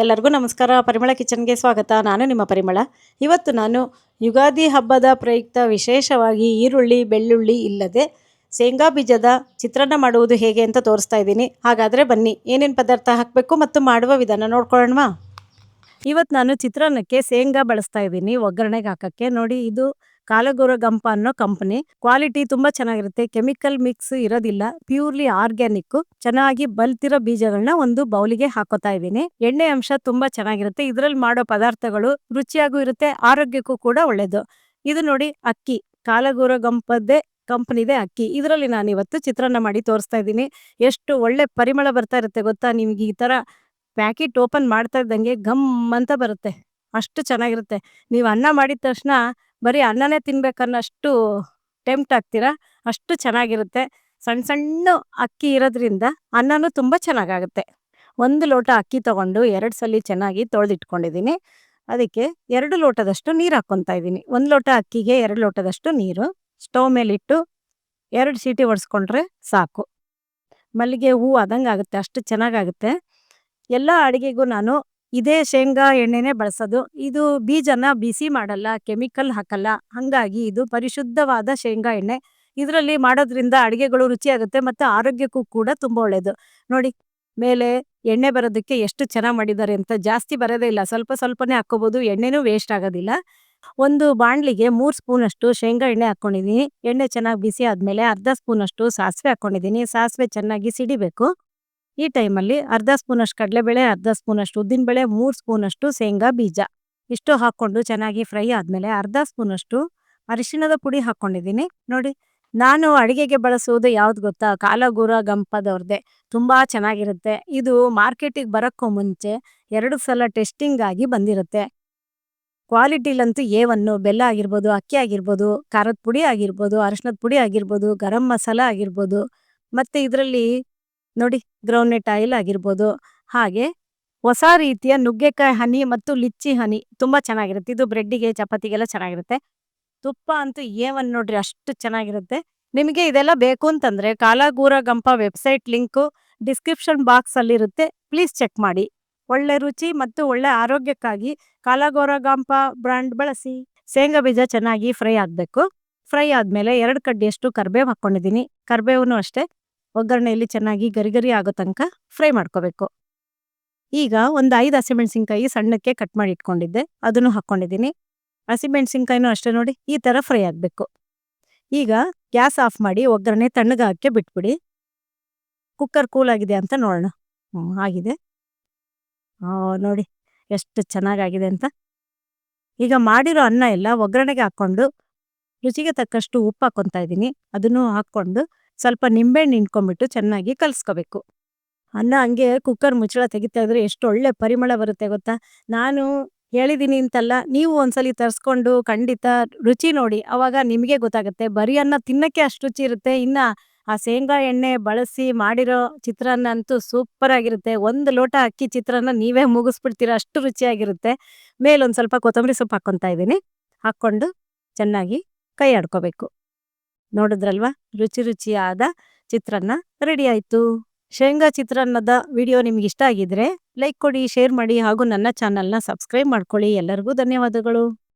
ಎಲ್ಲರಿಗೂ ನಮಸ್ಕಾರ. ಪರಿಮಳ ಕಿಚನ್ಗೆ ಸ್ವಾಗತ. ನಾನು ನಿಮ್ಮ ಪರಿಮಳ. ಇವತ್ತು ನಾನು ಯುಗಾದಿ ಹಬ್ಬದ ಪ್ರಯುಕ್ತ ವಿಶೇಷವಾಗಿ ಈರುಳ್ಳಿ, ಬೆಳ್ಳುಳ್ಳಿ ಇಲ್ಲದೆ ಶೇಂಗಾ ಬೀಜದ ಚಿತ್ರಾನ್ನ ಮಾಡುವುದು ಹೇಗೆ ಅಂತ ತೋರಿಸ್ತಾ ಇದ್ದೀನಿ. ಹಾಗಾದರೆ ಬನ್ನಿ, ಏನೇನು ಪದಾರ್ಥ ಹಾಕಬೇಕು ಮತ್ತು ಮಾಡುವ ವಿಧಾನ ನೋಡ್ಕೊಳ್ಳೋಣವಾ? ಇವತ್ತು ನಾನು ಚಿತ್ರಾನ್ನಕ್ಕೆ ಶೇಂಗಾ ಬಳಸ್ತಾ ಇದ್ದೀನಿ. ಒಗ್ಗರಣೆಗೆ ಹಾಕೋಕ್ಕೆ. ನೋಡಿ, ಇದು ಕಾಲಗೋರ ಗಂಪ ಅನ್ನೋ ಕಂಪನಿ. ಕ್ವಾಲಿಟಿ ತುಂಬಾ ಚೆನ್ನಾಗಿರುತ್ತೆ. ಕೆಮಿಕಲ್ ಮಿಕ್ಸ್ ಇರೋದಿಲ್ಲ. Purely organic. ಚೆನ್ನಾಗಿ ಬಲ್ತಿರೋ ಬೀಜಗಳನ್ನ ಒಂದು ಬೌಲಿಗೆ ಹಾಕೋತಾ ಇದ್ದೀನಿ. ಎಣ್ಣೆ ಅಂಶ ತುಂಬಾ ಚೆನ್ನಾಗಿರುತ್ತೆ. ಇದ್ರಲ್ಲಿ ಮಾಡೋ ಪದಾರ್ಥಗಳು ರುಚಿಯಾಗೂ ಇರುತ್ತೆ, ಆರೋಗ್ಯಕ್ಕೂ ಕೂಡ ಒಳ್ಳೇದು. ಇದು ನೋಡಿ ಅಕ್ಕಿ. ಕಾಲಗೋರ ಗಂಪದ್ದೇ, ಕಂಪನಿದೆ ಅಕ್ಕಿ. ಇದರಲ್ಲಿ ನಾನು ಇವತ್ತು ಚಿತ್ರಾನ್ನ ಮಾಡಿ ತೋರಿಸ್ತಾ ಇದ್ದೀನಿ. ಎಷ್ಟು ಒಳ್ಳೆ ಪರಿಮಳ ಬರ್ತಾ ಇರುತ್ತೆ ಗೊತ್ತಾ? ನಿಮ್ಗೆ ಈ ತರ ಪ್ಯಾಕೆಟ್ ಓಪನ್ ಮಾಡ್ತಾ ಇದ್ದಂಗೆ ಗಮ್ ಅಂತ ಬರುತ್ತೆ. ಅಷ್ಟು ಚೆನ್ನಾಗಿರುತ್ತೆ. ನೀವು ಅನ್ನ ಮಾಡಿದ ತಕ್ಷಣ ಬರೀ ಅನ್ನನೇ ತಿನ್ಬೇಕನ್ನೋಷ್ಟು ಟೆಂಪ್ಟ್ ಆಗ್ತೀರಾ? ಅಷ್ಟು ಚೆನ್ನಾಗಿರುತ್ತೆ. ಸಣ್ಣ ಸಣ್ಣ ಅಕ್ಕಿ ಇರೋದ್ರಿಂದ ಅನ್ನನೂ ತುಂಬ ಚೆನ್ನಾಗಾಗುತ್ತೆ. ಒಂದು ಲೋಟ ಅಕ್ಕಿ ತಗೊಂಡು ಎರಡು ಸಲ ಚೆನ್ನಾಗಿ ತೊಳೆದಿಟ್ಕೊಂಡಿದ್ದೀನಿ. ಅದಕ್ಕೆ ಎರಡು ಲೋಟದಷ್ಟು ನೀರು ಹಾಕ್ಕೊತಾ ಇದ್ದೀನಿ. ಒಂದು ಲೋಟ ಅಕ್ಕಿಗೆ ಎರಡು ಲೋಟದಷ್ಟು ನೀರು. ಸ್ಟವ್ ಮೇಲಿಟ್ಟು ಎರಡು ಸೀಟಿ ಹೊಡೆಸ್ಕೊಂಡ್ರೆ ಸಾಕು. ಮಲ್ಲಿಗೆ ಹೂ ಆದಂಗೆ ಆಗುತ್ತೆ ಅಷ್ಟು ಚೆನ್ನಾಗಾಗುತ್ತೆ. ಎಲ್ಲ ಅಡುಗೆಗೂ ನಾನು ಇದೇ ಶೇಂಗಾ ಎಣ್ಣೆನೇ ಬಳಸೋದು. ಇದು ಬೀಜನ ಬಿಸಿ ಮಾಡಲ್ಲ, ಕೆಮಿಕಲ್ ಹಾಕಲ್ಲ. ಹಂಗಾಗಿ ಇದು ಪರಿಶುದ್ಧವಾದ ಶೇಂಗಾ ಎಣ್ಣೆ. ಇದರಲ್ಲಿ ಮಾಡೋದ್ರಿಂದ ಅಡಿಗೆಗಳು ರುಚಿಯಾಗುತ್ತೆ ಮತ್ತೆ ಆರೋಗ್ಯಕ್ಕೂ ಕೂಡ ತುಂಬಾ ಒಳ್ಳೇದು. ನೋಡಿ, ಮೇಲೆ ಎಣ್ಣೆ ಬರೋದಕ್ಕೆ ಎಷ್ಟು ಚೆನ್ನಾಗಿ ಮಾಡಿದ್ದಾರೆ ಅಂತ ಜಾಸ್ತಿ ಬರೋದೇ ಇಲ್ಲ. ಸ್ವಲ್ಪ ಸ್ವಲ್ಪನೇ ಹಾಕ್ಕೋಬೋದು. ಎಣ್ಣೆನೂ ವೇಸ್ಟ್ ಆಗೋದಿಲ್ಲ. ಒಂದು ಬಾಣಲಿಗೆ ಮೂರು ಸ್ಪೂನಷ್ಟು ಶೇಂಗಾ ಎಣ್ಣೆ ಹಾಕೊಂಡಿದೀನಿ ಎಣ್ಣೆ ಚೆನ್ನಾಗಿ ಬಿಸಿ ಆದಮೇಲೆ ಅರ್ಧ ಸ್ಪೂನ್ ಅಷ್ಟು ಸಾಸಿವೆ ಹಾಕೊಂಡಿದೀನಿ ಸಾಸಿವೆ ಚೆನ್ನಾಗಿ ಸಿಡಿಬೇಕು. ಈ ಟೈಮಲ್ಲಿ ಅರ್ಧ ಸ್ಪೂನಷ್ಟು ಕಡಲೆಬೇಳೆ, ಅರ್ಧ ಸ್ಪೂನಷ್ಟು ಉದ್ದಿನಬೇಳೆ, ಮೂರು ಸ್ಪೂನಷ್ಟು ಶೇಂಗಾ ಬೀಜ. ಇಷ್ಟು ಹಾಕ್ಕೊಂಡು ಚೆನ್ನಾಗಿ ಫ್ರೈ ಆದಮೇಲೆ ಅರ್ಧ ಸ್ಪೂನಷ್ಟು ಅರಿಶಿಣದ ಪುಡಿ ಹಾಕ್ಕೊಂಡಿದ್ದೀನಿ. ನೋಡಿ, ನಾನು ಅಡಿಗೆಗೆ ಬಳಸುವುದು ಯಾವ್ದು ಗೊತ್ತಾ? ಕಾಲಗೂರ ಗಂಪದವ್ರದ್ದೇ ತುಂಬ ಚೆನ್ನಾಗಿರುತ್ತೆ. ಇದು ಮಾರ್ಕೆಟಿಗೆ ಬರೋಕ್ಕೂ ಮುಂಚೆ ಎರಡು ಸಲ ಟೆಸ್ಟಿಂಗ್ ಆಗಿ ಬಂದಿರುತ್ತೆ. ಕ್ವಾಲಿಟಿಲಂತೂ ಎ ಒನ್ನು ಬೆಲ್ಲ ಆಗಿರ್ಬೋದು, ಅಕ್ಕಿ ಆಗಿರ್ಬೋದು, ಖಾರದ ಪುಡಿ ಆಗಿರ್ಬೋದು, ಅರಿಶಿಣದ ಪುಡಿ ಆಗಿರ್ಬೋದು, ಗರಂ ಮಸಾಲ ಆಗಿರ್ಬೋದು, ಮತ್ತು ಇದರಲ್ಲಿ ನೋಡಿ ಗ್ರೌಂಡ್ನೆಟ್ ಆಯಿಲ್ ಆಗಿರ್ಬೋದು. ಹಾಗೆ ಹೊಸ ರೀತಿಯ ನುಗ್ಗೆಕಾಯಿ ಹನಿ ಮತ್ತು ಲಿಚ್ಚಿ ಹನಿ ತುಂಬ ಚೆನ್ನಾಗಿರುತ್ತೆ. ಇದು ಬ್ರೆಡ್ಡಿಗೆ, ಚಪಾತಿಗೆಲ್ಲ ಚೆನ್ನಾಗಿರುತ್ತೆ. ತುಪ್ಪ ಅಂತೂ ಏವನ್ ನೋಡ್ರಿ ಅಷ್ಟು ಚೆನ್ನಾಗಿರುತ್ತೆ. ನಿಮಗೆ ಇದೆಲ್ಲ ಬೇಕು ಅಂತಂದ್ರೆ ಕಾಲಾಗೂರ ಗಂಪ ವೆಬ್ಸೈಟ್ ಲಿಂಕು ಡಿಸ್ಕ್ರಿಪ್ಷನ್ ಬಾಕ್ಸ್ ಅಲ್ಲಿ ಇರುತ್ತೆ ಪ್ಲೀಸ್ ಚೆಕ್ ಮಾಡಿ. ಒಳ್ಳೆ ರುಚಿ ಮತ್ತು ಒಳ್ಳೆ ಆರೋಗ್ಯಕ್ಕಾಗಿ ಕಾಲಾಗೋರ ಗಂಪ ಬ್ರ್ಯಾಂಡ್ ಬಳಸಿ. ಶೇಂಗಾ ಬೀಜ ಚೆನ್ನಾಗಿ ಫ್ರೈ ಆಗಬೇಕು. ಫ್ರೈ ಆದಮೇಲೆ ಎರಡು ಕಡ್ಡಿಯಷ್ಟು ಕರ್ಬೇವು ಹಾಕ್ಕೊಂಡಿದ್ದೀನಿ. ಕರ್ಬೇವುನೂ ಅಷ್ಟೇ. ಒಗ್ಗರಣೆಯಲ್ಲಿ ಚೆನ್ನಾಗಿ ಗರಿಗರಿ ಗರಿ ಆಗೋ ತನಕ ಫ್ರೈ ಮಾಡ್ಕೋಬೇಕು. ಈಗ ಒಂದು ಐದು ಹಸಿಮೆಣಸಿನ್ಕಾಯಿ ಸಣ್ಣಕ್ಕೆ ಕಟ್ ಮಾಡಿ ಇಟ್ಕೊಂಡಿದ್ದೆ. ಅದನ್ನು ಹಾಕ್ಕೊಂಡಿದ್ದೀನಿ. ಹಸಿಮೆಣಸಿನ್ಕಾಯಿನೂ ಅಷ್ಟೇ ನೋಡಿ, ಈ ಥರ ಫ್ರೈ ಆಗಬೇಕು. ಈಗ ಗ್ಯಾಸ್ ಆಫ್ ಮಾಡಿ ಒಗ್ಗರಣೆ ತಣ್ಣಗಾಗಕ್ಕೆ ಬಿಟ್ಬಿಡಿ. ಕುಕ್ಕರ್ ಕೂಲ್ ಆಗಿದೆ ಅಂತ ನೋಡೋಣ. ಹ್ಞೂ ಆಗಿದೆ. ನೋಡಿ, ಎಷ್ಟು ಚೆನ್ನಾಗಾಗಿದೆ ಅಂತ. ಈಗ ಮಾಡಿರೋ ಅನ್ನ ಎಲ್ಲ ಒಗ್ಗರಣೆಗೆ ಹಾಕ್ಕೊಂಡು ರುಚಿಗೆ ತಕ್ಕಷ್ಟು ಉಪ್ಪು ಹಾಕ್ಕೊತಾ ಇದ್ದೀನಿ. ಅದನ್ನು ಹಾಕ್ಕೊಂಡು ಸ್ವಲ್ಪ ನಿಂಬೆಹಣ್ಣು ಹಿಂಡ್ಕೊಂಬಿಟ್ಟು ಚೆನ್ನಾಗಿ ಕಲಿಸ್ಕೋಬೇಕು. ಅನ್ನ ಹಂಗೆ ಕುಕ್ಕರ್ ಮುಚ್ಚಳ ತೆಗಿತಾ ಇದ್ರೆ ಎಷ್ಟು ಒಳ್ಳೆ ಪರಿಮಳ ಬರುತ್ತೆ ಗೊತ್ತಾ? ನಾನು ಹೇಳಿದ್ದೀನಿ ಅಂತಲ್ಲ, ನೀವು ಒಂದ್ಸಲಿ ತರಿಸ್ಕೊಂಡು ಖಂಡಿತ ರುಚಿ ನೋಡಿ. ಅವಾಗ ನಿಮಗೆ ಗೊತ್ತಾಗುತ್ತೆ, ಬರೀ ಅನ್ನ ತಿನ್ನಕ್ಕೆ ಅಷ್ಟು ರುಚಿ ಇರುತ್ತೆ, ಇನ್ನ ಆ ಶೇಂಗಾ ಎಣ್ಣೆ ಬಳಸಿ ಮಾಡಿರೋ ಚಿತ್ರಾನ್ನ ಅಂತೂ ಸೂಪರ್ ಆಗಿರುತ್ತೆ. ಒಂದು ಲೋಟ ಅಕ್ಕಿ ಚಿತ್ರಾನ್ನ ನೀವೇ ಮುಗಿಸ್ಬಿಡ್ತೀರ, ಅಷ್ಟು ರುಚಿಯಾಗಿರುತ್ತೆ. ಮೇಲೊಂದು ಸ್ವಲ್ಪ ಕೊತ್ತಂಬರಿ ಸೊಪ್ಪು ಹಾಕ್ಕೊತಾ ಇದ್ದೀನಿ. ಹಾಕ್ಕೊಂಡು ಚೆನ್ನಾಗಿ ಕೈ ಆಡ್ಕೋಬೇಕು ನೋಡಿದ್ರಲ್ವಾ? ರುಚಿ ರುಚಿಯಾದ ಚಿತ್ರಾನ್ನ ರೆಡಿ ಆಯಿತು. ಶೇಂಗಾ ಚಿತ್ರಾನ್ನದ ವಿಡಿಯೋ ನಿಮ್ಗೆ ಇಷ್ಟ ಆಗಿದ್ರೆ ಲೈಕ್ ಕೊಡಿ ಶೇರ್ ಮಾಡಿ ಹಾಗೂ ನನ್ನ ಚಾನಲ್ನ ಸಬ್ಸ್ಕ್ರೈಬ್ ಮಾಡ್ಕೊಳ್ಳಿ. ಎಲ್ಲರಿಗೂ ಧನ್ಯವಾದಗಳು.